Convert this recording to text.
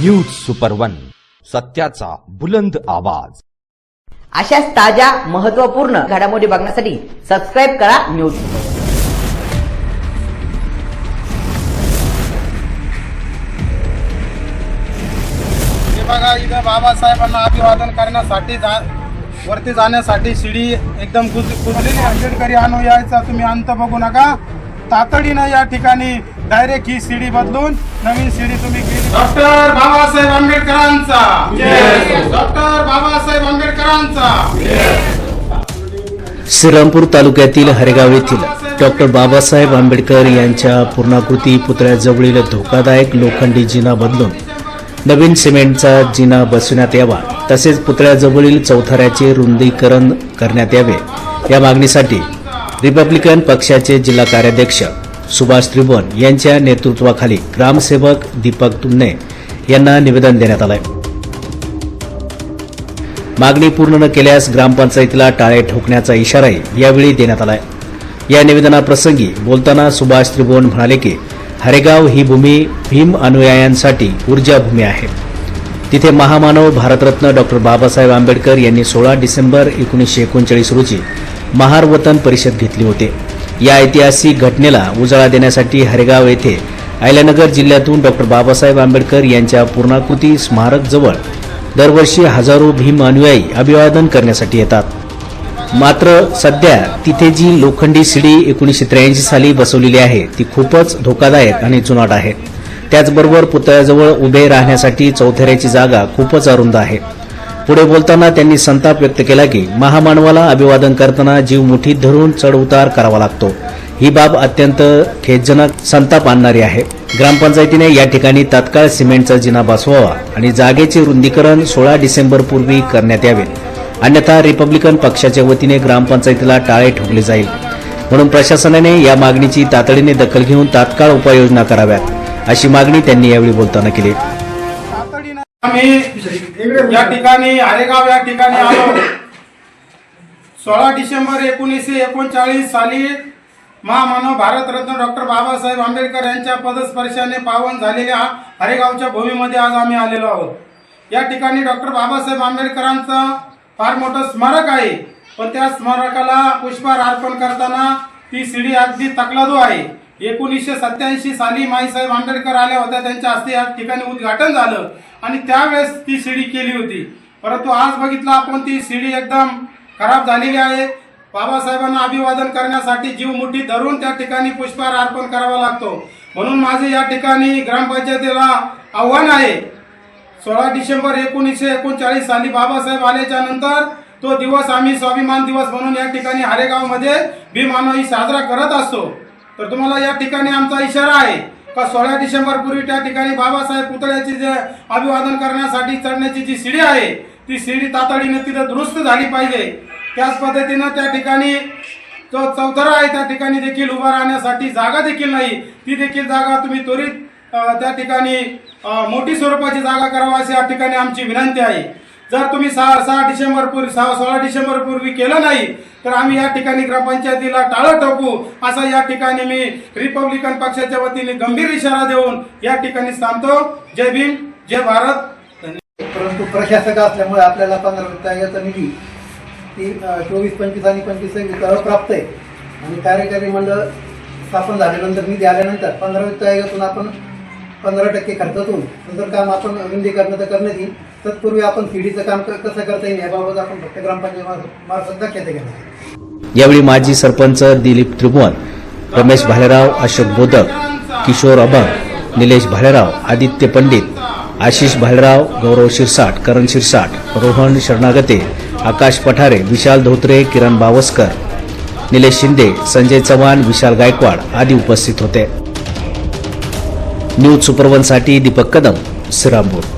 News super one सत्याचा बुलंद आवाज. अशाच ताज्या महत्त्वपूर्ण घडामोडी बघण्यासाठी सबस्क्राईब करा न्यूज हे बघा इथं बाबासाहेबांना अभिवादन करण्यासाठी जा वरती जाण्यासाठी शिडी एकदम गुज गुजलेली आंबेडकरी अनुयायाचा तुम्ही अंत बघू नका. तातडीनं या ठिकाणी डायरेक्ट ही शिडी बदलून नवीन शिडी तुम्ही केली डॉक्टर बाबासाहेब आंबेडकरांचा. डॉक्टर बाबासाहेब आंबेडकरांचा. श्रीरामपूर तालुक्यातील हरेगाव येथील डॉक्टर बाबासाहेब आंबेडकर यांच्या पूर्णाकृती पुतळ्याजवळील धोकादायक लोखंडी जिना बदलून नवीन सिमेंटचा जिना बसविण्यात यावा तसेच पुतळ्याजवळील चौथऱ्याचे रुंदीकरण करण्यात यावे. या मागणीसाठी रिपब्लिकन पक्षाचे जिल्हा कार्याध्यक्ष सुभाष त्रिभुवन यांच्या नेतृत्वाखाली ग्रामसेवक दीपक तुन्ने यांना निवेदन देण्यात आलं मागणी पूर्ण न केल्यास ग्रामपंचायतीला टाळे ठोकण्याचा इशाराही यावेळी देण्यात आलाय. या निवेदनाप्रसंगी बोलताना सुभाष त्रिभुवन म्हणाले की हरेगाव ही भूमी भीम अनुयायांसाठी ऊर्जा भूमी आहे. तिथे महामानव भारतरत्न डॉक्टर बाबासाहेब आंबेडकर यांनी सोळा डिसेंबर एकोणीसशे एकोणचाळीस रोजी महार वतन परिषद घेतली होती. या ऐतिहासिक घटनेला उजाळा देण्यासाठी हरेगाव येथे अहिल्यानगर जिल्ह्यातून डॉक्टर बाबासाहेब आंबेडकर यांच्या पूर्णाकृती स्मारकजवळ दरवर्षी हजारो भीम अनुयायी अभिवादन करण्यासाठी येतात. मात्र सध्या तिथे जी लोखंडी शिडी एकोणीसशे त्र्याऐंशी साली बसवलेली आहे ती खूपच धोकादायक आणि जुनाट आहे. त्याचबरोबर पुतळ्याजवळ उभे राहण्यासाठी चौथऱ्याची जागा खूपच अरुंद आहे. पुढे बोलताना त्यांनी संताप व्यक्त केला की महामानवाला अभिवादन करताना जीव मुठीत धरून चढउतार करावा लागतो. ही बाब अत्यंत खेदजनक संताप आणणारी आहे. ग्रामपंचायतीने या ठिकाणी तात्काळ सिमेंटचा जिना बसवावा आणि जागेचे रुंदीकरण सोळा डिसेंबर पूर्वी करण्यात यावे. अन्यथा रिपब्लिकन पक्षाच्या वतीने ग्रामपंचायतीला टाळे ठोकले जाईल. म्हणून प्रशासनाने या मागणीची तातडीने दखल घेऊन तात्काळ उपाययोजना कराव्यात अशी मागणी त्यांनी यावेळी बोलताना केली. आम्ही या ठिकाणी आरेगाव या ठिकाणी आलो. सोळा डिसेंबर एकोणीसशे एकोणचाळीस साली महामानव भारतरत्न डॉक्टर बाबासाहेब आंबेडकर यांच्या पदस्पर्शाने पावन झालेल्या आरेगावच्या भूमीमध्ये आज आम्ही आलेलो आहोत. या ठिकाणी डॉक्टर बाबासाहेब आंबेडकरांचं फार मोठं स्मारक आहे. पण त्या स्मारकाला पुष्पहार अर्पण करताना ती शिडी अगदी तकलादू आहे. एकोणीसशे सत्याऐंशी साली माईसाहेब आंबेडकर आल्या होत्या त्यांच्या हस्ते या ठिकाणी उद्घाटन झालं. आणि त्यावेळेस ती शिडी केली होती. परंतु आज बघितलं आपण ती शिडी एकदम खराब झालेली आहे. बाबासाहेबांना अभिवादन करण्यासाठी जीव मुठी धरून त्या ठिकाणी पुष्पहार अर्पण करावा लागतो. म्हणून माझे या ठिकाणी ग्रामपंचायतीला आव्हान आहे. सोळा डिसेंबर एकोणीसशे एकोणचाळीस साली बाबासाहेब आल्याच्यानंतर तो दिवस आम्ही स्वाभिमान दिवस म्हणून या ठिकाणी हारेगावमध्ये भीमानवी साजरा करत असतो. तर तुम्हाला या ठिकाणी आमचा इशारा आहे का सोळा डिसेंबर पूर्वी त्या ठिकाणी बाबासाहेब पुतळ्याची जे अभिवादन करण्यासाठी चढण्याची जी शिडी आहे ती शिडी तातडीने तिथं दुरुस्त झाली पाहिजे. त्याच पद्धतीनं त्या ठिकाणी जो चौथरा आहे त्या ठिकाणी देखील उभा राहण्यासाठी जागा देखील नाही. ती देखील जागा तुम्ही त्वरित त्या ठिकाणी मोठी स्वरूपाची जागा करावा अशी या ठिकाणी आमची विनंती आहे. जर तुम्ही सहा सहा डिसेंबर पूर्वी सहा सोळा डिसेंबर पूर्वी केलं नाही तर आम्ही या ठिकाणी ग्रामपंचायतीला टाळं ठोकू असा या ठिकाणी मी रिपब्लिकन पक्षाच्या वतीने गंभीर इशारा देऊन या ठिकाणी सांगतो. जय भीम जय भारत. परंतु प्रशासक असल्यामुळे आपल्याला पंधरा रुपयाचा निधी ती चोवीस पंचवीस आणि पंचवीस सव्वीस आहे. आणि कार्यकारी मंडळ स्थापन झाल्यानंतर निधी आल्यानंतर पंधरा आयोगातून आपण पंधरा टक्के खर्चातून नंतर काम आपण रुंदीकरणाचं करण्यात येईल तत्पूर्वी आपण सीडीचं काम कसं करता येईल याबाबत आपण फक्त ग्रामपंचायत मार्फत- दक्षता घेणार यावेळी माजी सरपंच दिलीप त्रिभुवन रमेश भालेराव अशोक बोधक किशोर अभंग निलेश भालेराव आदित्य पंडित आशिष भालेराव गौरव शिरसाट करण शिरसाट रोहन शरणागते आकाश पठारे विशाल धोत्रे किरण बावस्कर निलेश शिंदे संजय चव्हाण विशाल गायकवाड आदी उपस्थित होते. न्यूज सुपरवनसाठी दीपक कदम श्रीरामपूर.